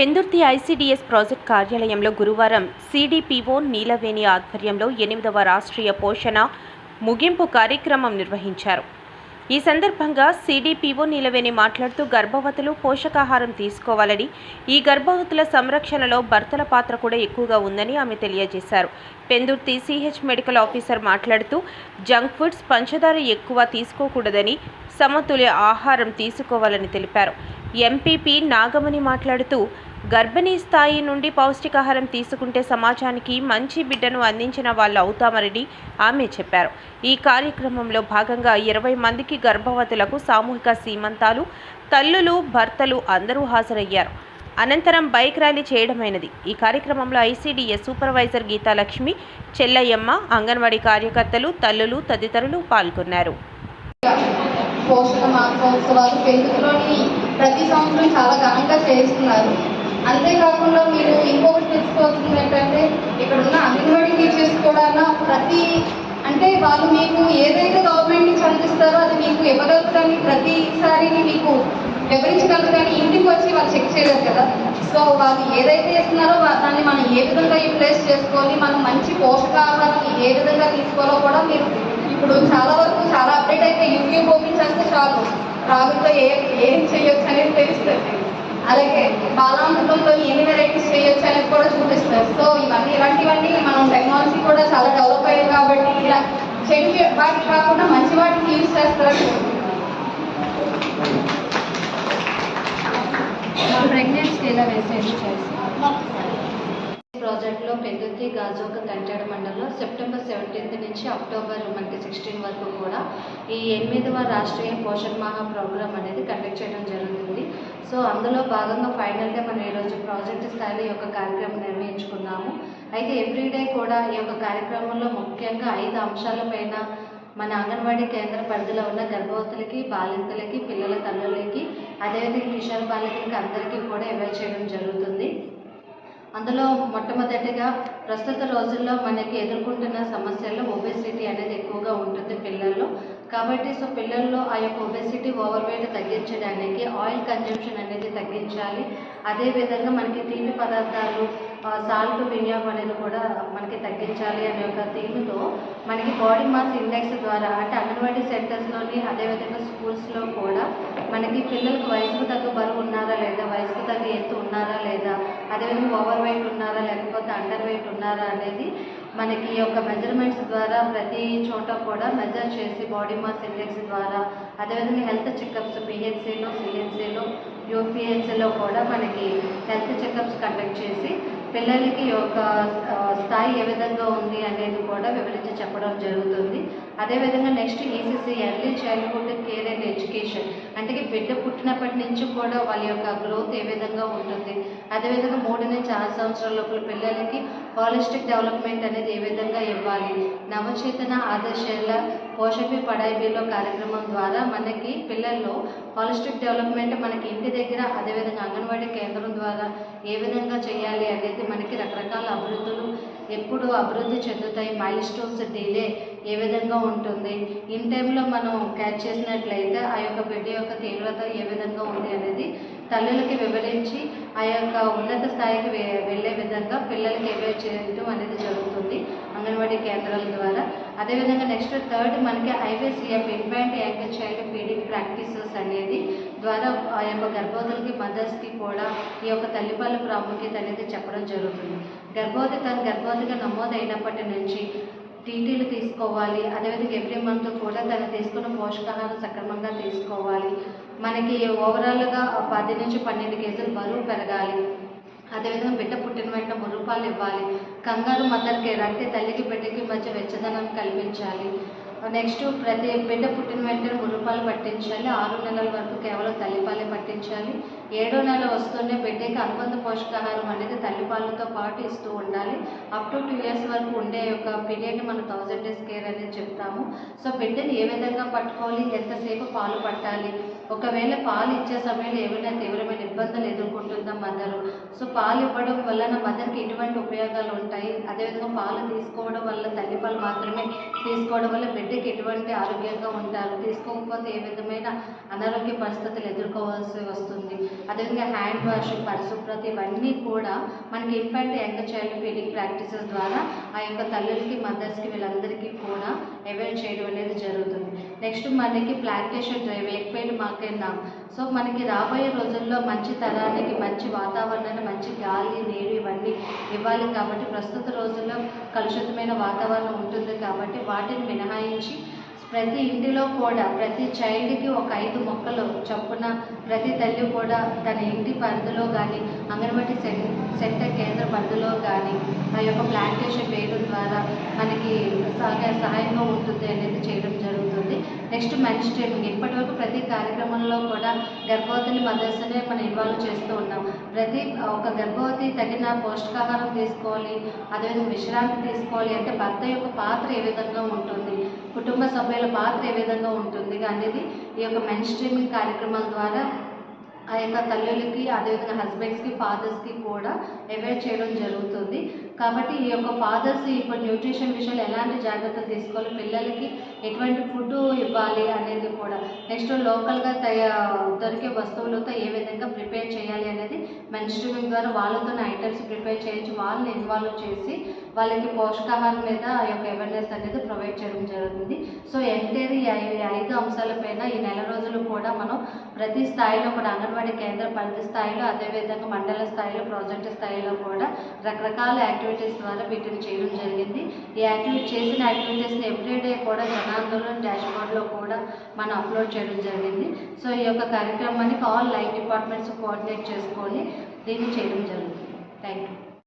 Pendurthi ICDS project కార్యాలయంలో గురువారం CDPO నీలవేణి ఆధ్వర్యంలో ఎనిమిదవ రాష్ట్రీయ పోషణ ముగింపు కార్యక్రమం నిర్వహించారు. ఈ సందర్భంగా సిడిపిఓ నీలవేణి మాట్లాడుతూ గర్భవతులు పోషకాహారం తీసుకోవాలని ఈ గర్భవతుల సంరక్షణలో భర్తల పాత్ర కూడా ఎక్కువగా ఉందని ఆమె తెలియజేశారు. పెందుర్తి సిహెచ్ మెడికల్ ఆఫీసర్ మాట్లాడుతూ జంక్ ఫుడ్స్ పంచదార ఎక్కువ తీసుకోకూడదని సమతుల్య ఆహారం తీసుకోవాలని తెలిపారు. ఎంపీపీ నాగమణి మాట్లాడుతూ గర్భిణీ స్థాయి నుండి పౌష్టికాహారం తీసుకుంటే సమాజానికి మంచి బిడ్డను అందించిన వాళ్ళు అవుతామని ఆమె చెప్పారు. ఈ కార్యక్రమంలో భాగంగా ఇరవై మందికి గర్భవతులకు సామూహిక సీమంతాలు తల్లులు భర్తలు అందరూ హాజరయ్యారు. అనంతరం బైక్ ర్యాలీ చేయడమైనది. ఈ కార్యక్రమంలో ఐసీడీఎస్ సూపర్వైజర్ గీతాలక్ష్మి చెల్లయ్యమ్మ అంగన్వాడీ కార్యకర్తలు తల్లులు తదితరులు పాల్గొన్నారు. పోషక మాసోత్సవాలు ప్రతి సంవత్సరం చాలా ఘనంగా చేస్తున్నారు అంతేకాకుండా మీరు ఇంకొకటి తెలుసుకోవాల్సింది ఏంటంటే ఇక్కడ ఉన్న అంగన్వాడీ టీచర్స్ కూడా ప్రతి అంటే వాళ్ళు మీకు ఏదైతే గవర్నమెంట్ నుంచి అందిస్తారో అది మీకు ఇవ్వగలుగుతారని ప్రతిసారి మీకు వివరించగలరు కానీ ఇంటికి వచ్చి వాళ్ళు చెక్ చేయలేరు కదా. సో వాళ్ళు ఏదైతే ఇస్తున్నారో దాన్ని మనం ఏ విధంగా యూటిలైజ్ చేసుకొని మనం మంచి పోషకాహారం ఏ విధంగా తీసుకోవాలో కూడా మీరు ఇప్పుడు చాలా వరకు చాలా అప్డేట్ అయితే యూట్యూబ్ ఓపెన్ చేస్తే చాలు. రాగులతో ఏ ఏం చేయొచ్చు అనేది తెలుస్తుంది. అలాగే బాలామృతంతో ఎన్ని వెరైటీస్ చేయొచ్చు అనేది కూడా చూపిస్తారు. సో ఇవన్నీ ఇలాంటివన్నీ మనం టెక్నాలజీ కూడా చాలా డెవలప్ అయ్యింది కాబట్టి ఇలా చెడు వాటికి కాకుండా మంచి వాటికి యూజ్ చేస్తారని ప్రెగ్నెన్సీ ఎలా వేసేది ప్రాజెక్ట్లో పెద్దుర్తి గాజోక కంచాడ మండలంలో సెప్టెంబర్ సెవెంటీన్త్ నుంచి అక్టోబర్ మనకి సిక్స్టీన్ వరకు ఈ ఎనిమిదవ రాష్ట్రీయ పోషణ మహా ప్రోగ్రామ్ అనేది కండక్ట్ చేయడం జరుగుతుంది. సో అందులో భాగంగా ఫైనల్గా మనం ఈరోజు ప్రాజెక్ట్ స్థాయిలో ఈ యొక్క కార్యక్రమం నిర్వహించుకున్నాము. అయితే ఎవ్రీడే కూడా ఈ యొక్క కార్యక్రమంలో ముఖ్యంగా ఐదు అంశాలపైన మన అంగన్వాడీ కేంద్ర పరిధిలో ఉన్న గర్భవతులకి బాలింతలకి పిల్లల తల్లులకి అదేవిధంగా కిషోర్ బాలికలకి అందరికీ కూడా ఇవ్వ చేయడం జరుగుతుంది. అందులో మొట్టమొదటిగా ప్రస్తుత రోజుల్లో మనకి ఎదుర్కొంటున్న సమస్యల్లో ఒబెసిటీ అనేది ఎక్కువగా ఉంటుంది పిల్లల్లో. కాబట్టి సో పిల్లల్లో ఆ యొక్క ఒబెసిటీ ఓవర్ వెయిట్ తగ్గించడానికి ఆయిల్ కన్జంప్షన్ అనేది తగ్గించాలి. అదేవిధంగా మనకి తీపి పదార్థాలు సాల్ట్ వినియోగం అనేది కూడా మనకి తగ్గించాలి అనే ఒక థీమ్తో మనకి బాడీ మాస్ ఇండెక్స్ ద్వారా అంటే అంగన్వాడీ సెంటర్స్లోని అదేవిధంగా స్కూల్స్లో కూడా మనకి పిల్లలకు వయసుకు తగ్గ బరువు ఉన్నారా లేదా వయసుకు తగ్గ ఎత్తు ఉన్నారా లేదా అదేవిధంగా ఓవర్ వెయిట్ ఉన్నారా లేకపోతే అండర్ వెయిట్ ఉన్నారా అనేది మనకి యొక్క మెజర్మెంట్స్ ద్వారా ప్రతి చోట కూడా మెజర్ చేసి బాడీ మాస్ ఇండెక్స్ ద్వారా అదేవిధంగా హెల్త్ చెకప్స్ పిహెచ్సిలో సిహెచ్సిలో యూపీహెచ్సిలో కూడా మనకి హెల్త్ చెకప్స్ కండక్ట్ చేసి పిల్లలకి యొక్క స్థాయి ఏ విధంగా ఉంది అనేది కూడా వివరించి చెప్పడం జరుగుతుంది. అదేవిధంగా next ECC early childhood care and education అంటే బిడ్డ పుట్టినప్పటి నుంచి కూడా వాళ్ళ యొక్క గ్రోత్ ఏ విధంగా ఉంటుంది. అదేవిధంగా మూడు నుంచి ఆరు సంవత్సరాల లోపల పిల్లలకి హాలిస్టిక్ డెవలప్మెంట్ అనేది ఏ విధంగా ఇవ్వాలి? నవచేతన ఆదర్శాల పోషపి పడాయిబీలో కార్యక్రమం ద్వారా మనకి పిల్లల్లో హాలిస్టిక్ డెవలప్మెంట్ మనకి ఇంటి దగ్గర అదేవిధంగా అంగన్వాడీ కేంద్రం ద్వారా ఏ విధంగా చేయాలి అనేది మనకి రకరకాల అభివృద్ధులు ఎప్పుడు అభివృద్ధి చెందుతాయి మైల్ స్టోన్స్ డిలే ఏ విధంగా ఉంటుంది. ఇన్ టైంలో మనం క్యాచ్ చేసినట్లయితే ఆ యొక్క బిడ్డ యొక్క తీవ్రత ఏ విధంగా ఉంది అనేది తల్లులకి వివరించి ఆ యొక్క ఉన్నత స్థాయికి వె- వెళ్ళే విధంగా పిల్లలకి ఏవే చేయడం అనేది జరుగుతుంది. అంగన్వాడీ కేంద్రాల ద్వారా. అదేవిధంగా నెక్స్ట్ థర్డ్ మనకి IVCF infant young child feeding practices అనేది ద్వారా ఆ యొక్క గర్భవతులకి మదర్స్కి కూడా ఈ యొక్క తల్లిపాల ప్రాముఖ్యత అనేది చెప్పడం జరుగుతుంది. గర్భవతి తన గర్భవతిగా నమోదైనప్పటి నుంచి టీటీలు తీసుకోవాలి. అదేవిధంగా ఎవ్రీ మంత్ కూడా తను తీసుకున్న పోషకాహారం సక్రమంగా తీసుకోవాలి. మనకి ఓవరాల్గా పది నుంచి పన్నెండు కేజీలు బరువు పెరగాలి. అదేవిధంగా బిడ్డ పుట్టిన వెంటనే మురుపాలు ఇవ్వాలి. కంగారు మదర్ కేర్ అంటే తల్లికి బిడ్డకి మధ్య వెచ్చదనం కల్పించాలి నెక్స్ట్ ప్రతి బిడ్డ పుట్టిన వెంటనే మురుపాలు పట్టించాలి. ఆరు నెలల వరకు కేవలం తల్లిపాలే పట్టించాలి. ఏడో నెల వస్తూనే బిడ్డకి అనుబంధ పోషకాహారం అనేది తల్లిపాలతో పాటు ఇస్తూ ఉండాలి. అప్ టు టూ ఇయర్స్ వరకు ఉండే యొక్క పీరియడ్ని మనం థౌజండ్ డేస్ కేర్ అనేది చెప్తాము. సో బిడ్డని ఏ విధంగా పట్టుకోవాలి? ఎంతసేపు పాలు పట్టాలి? ఒకవేళ పాలు ఇచ్చే సమయంలో ఏమైనా తీవ్రమైన ఇబ్బందులు ఎదుర్కొంటుందా మదరు? సో పాలు ఇవ్వడం వలన మదర్కి ఎటువంటి ఉపయోగాలు ఉంటాయి? అదేవిధంగా పాలు తీసుకోవడం వల్ల తల్లిపాలు మాత్రమే తీసుకోవడం వల్ల బిడ్డకి ఎటువంటి ఆరోగ్యంగా ఉంటారు? తీసుకోకపోతే ఏ విధమైన అనారోగ్య పరిస్థితులు ఎదుర్కోవాల్సి వస్తుంది. అదేవిధంగా హ్యాండ్ వాష్ పరిశుభ్రత ఇవన్నీ కూడా మనకి impact young child feeding practices ద్వారా ఆ యొక్క తల్లులకి మదర్స్కి వీళ్ళందరికీ కూడా అవైల్ చేయడం అనేది జరుగుతుంది. నెక్స్ట్ మనకి ప్లాంటేషన్ డ్రైవ్ ఎక్వైడ్ ఓకేనా సో మనకి రాబోయే రోజుల్లో మంచి తరానికి మంచి వాతావరణాన్ని మంచి గాలి నీరు ఇవన్నీ ఇవ్వాలి కాబట్టి ప్రస్తుత రోజుల్లో కలుషితమైన వాతావరణం ఉంటుంది కాబట్టి వాటిని మినహాయించి ప్రతి ఇంటిలో కూడా ప్రతి చైల్డ్కి ఒక ఐదు మొక్కలు చొప్పున ప్రతి తల్లి కూడా తన ఇంటి పరిధిలో కానీ అంగన్వాడీ సెంటర్ కేంద్ర పరిధిలో కానీ ఆ యొక్క ప్లాంటేషన్ వేయడం ద్వారా మనకి సహాయంగా ఉంటుంది అనేది చేయడం జరుగుతుంది. నెక్స్ట్ మంచి ట్రైనింగ్ ఇప్పటివరకు ప్రతి కార్యక్రమంలో కూడా గర్భవతిని మదర్స్ని మనం ఇన్వాల్వ్ చేస్తూ ఉన్నాం. ప్రతి ఒక గర్భవతి తగిన పౌష్టికాహారం తీసుకోవాలి అదేవిధంగా విశ్రాంతి తీసుకోవాలి అంటే భర్త యొక్క పాత్ర ఏ విధంగా ఉంటుంది కుటుంబ సభ్యుల పాత్ర ఏ విధంగా ఉంటుంది అనేది ఈ యొక్క మెన్ స్ట్రీమింగ్ కార్యక్రమాల ద్వారా ఆ యొక్క తల్లులకి అదేవిధంగా హస్బెండ్స్కి ఫాదర్స్కి కూడా అవేర్ చేయడం జరుగుతుంది. కాబట్టి ఈ యొక్క ఫాదర్స్ ఇప్పుడు న్యూట్రిషన్ విషయంలో ఎలాంటి జాగ్రత్తలు తీసుకోవాలి? పిల్లలకి ఎటువంటి ఫుడ్ ఇవ్వాలి అనేది కూడా. నెక్స్ట్ లోకల్గా తయా దొరికే వస్తువులతో ఏ విధంగా ప్రిపేర్ చేయాలి అనేది మెన్స్ట్రీమింగ్ ద్వారా వాళ్ళతో ఐటమ్స్ ప్రిపేర్ చేయించి వాళ్ళని ఇన్వాల్వ్ చేసి వాళ్ళకి పోషకాహారం మీద ఆ యొక్క అవేర్నెస్ అనేది ప్రొవైడ్ చేయడం జరుగుతుంది. సో ఎంటైర్ ఈ ఐదు ఐదు అంశాలపైన ఈ నెల రోజులు కూడా మనం ప్రతి స్థాయిలో కూడా అంగన్వాడీ కేంద్ర పరిధి స్థాయిలో అదేవిధంగా మండల స్థాయిలో ప్రాజెక్ట్ స్థాయిలో కూడా రకరకాల యాక్టివిటీస్ ద్వారా వీటిని చేయడం జరిగింది. ఈ యాక్టివిటీ చేసిన యాక్టివిటీస్ని ఎవ్రీడే కూడా జనాందోళన డాష్ బోర్డ్లో కూడా మనం అప్లోడ్ చేయడం జరిగింది. సో ఈ యొక్క కార్యక్రమానికి ఆల్ లైఫ్ డిపార్ట్మెంట్స్ కోఆర్డినేట్ చేసుకొని దీన్ని చేయడం జరుగుతుంది. Thank you